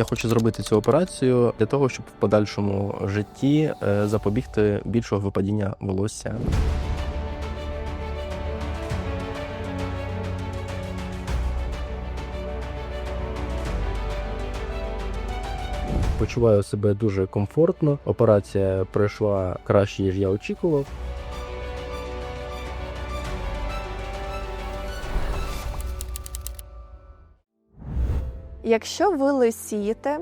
Я хочу зробити цю операцію для того, щоб в подальшому житті е, запобігти більшого випадіння волосся. Почуваю себе дуже комфортно. Операція пройшла краще, ніж я очікував. Якщо ви лисієте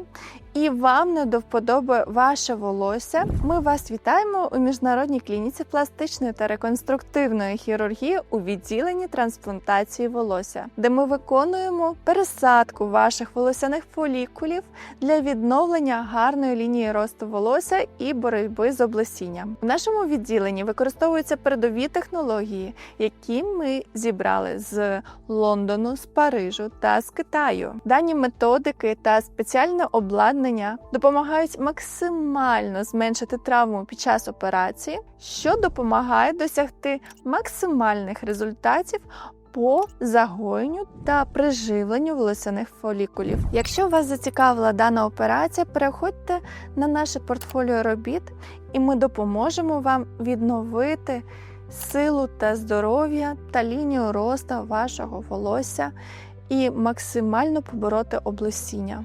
і вам не до вподоби ваше волосся, ми вас вітаємо у міжнародній клініці пластичної та реконструктивної хірургії у відділенні трансплантації волосся, де ми виконуємо пересадку ваших волосяних фолікулів для відновлення гарної лінії росту волосся і боротьби з облесінням. В нашому відділенні використовуються передові технології, які ми зібрали з Лондону, з Парижу та з Китаю. Дані методики та спеціальне обладнання допомагають максимально зменшити травму під час операції, що допомагає досягти максимальних результатів. По загоєнню та приживленню волосяних фолікулів. Якщо вас зацікавила дана операція, переходьте на наше портфоліо робіт, і ми допоможемо вам відновити силу та здоров'я та лінію росту вашого волосся і максимально побороти облесіння.